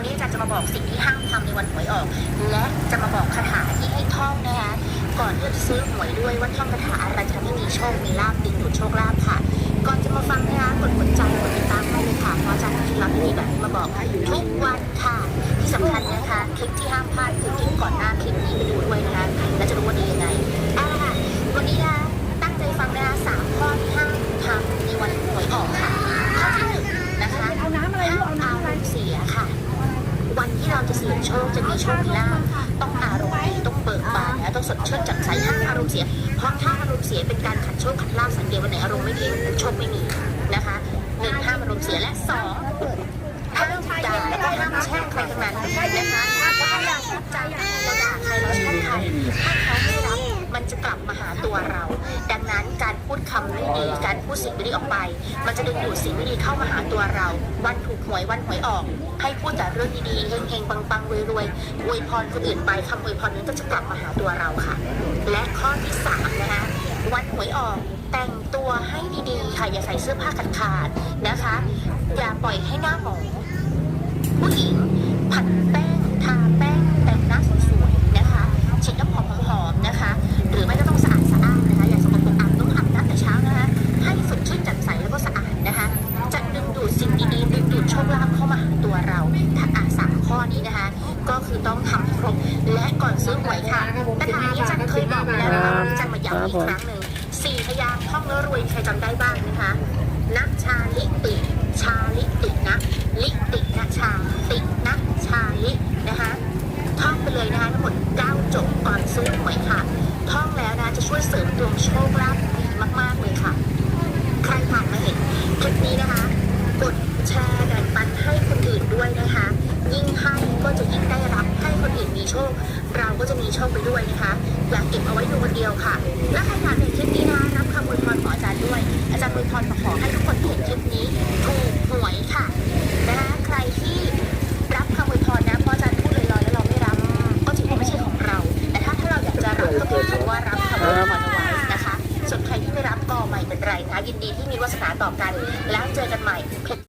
วันนี้อาจารย์จะมาบอกสิ่งที่ห้ามทำในวันหวยออก และจะมาบอกคาถาที่ให้ท่องนะคะก่อนที่จะซื้อหวยด้วยว่าท่องคาถาอะไรจะทำให้มีโชค มีลาบดึงดูดโชคลาภค่ะ ก่อนจะมาฟังนะคะกดหัวใจกดติดตามให้เลยค่ะเพราะอาจารย์มีรับดีแบบนี้มาบอกทุกวันค่ะ ที่สำคัญนะคะคลิปที่ห้ามพลาดคือคลิปก่อนหน้าคลิปนี้ไปดูด้วย ที่เราจะเสี่ยงโชคจะมีโชคมีลาภต้องอารมณ์ดีต้องเบิกบานนะต้องสดชื่นแจ่มใสห้ามอารมณ์เสีย เพราะถ้าอารมณ์เสียเป็นการขัดโชคขัดลาภสังเกตวันไหนอารมณ์ไม่ดีโชคไม่มีนะคะหนึ่งห้ามอารมณ์เสียและสองห้ามด่าแล้วก็ห้ามแช่งใครทั้งนั้นนะคะถ้าเราพูดจาเราด่าใครเราแช่งใครถ้าเขาไม่รับมันจะกลับมาหาตัวเราดังนั้นการ พูดคำไม่ดี การพูดสิ่งไม่ดีออกไป มันจะดึงดูดสิ่งไม่ดีเข้ามาหาตัวเรา วันถูกหวยวันหวยออก ให้พูดแต่เรื่องดีๆเฮงๆปังๆรวยๆอวยพรคนอื่นไปคำอวยพรนั้นก็จะกลับมาหาตัวเราค่ะ และข้อที่สามนะคะวันหวยออกแต่งตัวให้ดีๆค่ะอย่าใส่เสื้อผ้าขาดๆนะคะ อย่าปล่อยให้หน้าหมองผู้หญิงผัดแป้ง นะคะ ก็คือต้องทำให้ครบและก่อนซื้อหวยค่ะแต่ทานี้จารย์เคยบอกแล้วนะคะวันนี้อาจารย์มาย้ำอีกครั้งหนึ่งสี่พยางค์ท่องแล้วรวยใครจำได้บ้างนะคะนัชาลิติชาลิตินะลิตินะชาตินะชาลินะคะท่องไปเลยนะคะทั้งหมด9จบก่อนซื้อหวยค่ะ ท่องแล้วนะจะช่วยเสริมดวงโชคลาภดีมาก ๆ เลยค่ะ ใครผ่านมาเห็นคลิปนี้นะคะ กดแชร์แบ่งปันให้คนอื่นด้วยนะคะ ยิ่งให้ก็จะยิ่งได้รับให้คนอื่นมีโชค เรา ก็จะมีโชคไปด้วยนะคะอยากเก็บเอาไว้ดูคนเดียวค่ะ และใครผ่านเห็นคลิปนี้นะรับคำอวยพรของอาจารย์ด้วย อาจารย์อวยพรขอให้ทุกคนที่เห็นคลิปนี้ถูกหวยค่ะนะคะใครที่รับคำอวยพรนะเพราะอาจารย์พูดลอยๆแล้วเราไม่รับก็ถือว่าไม่ใช่ของเรา แต่ถ้าถ้าเราอยากจะรับก็ถือว่ารับคำอวยพรเอาไว้นะคะ ส่วนใครที่ไม่รับก็ไม่เป็นไรนะคะยินดีที่มีวาสนาต่อกัน แล้วเจอกันใหม่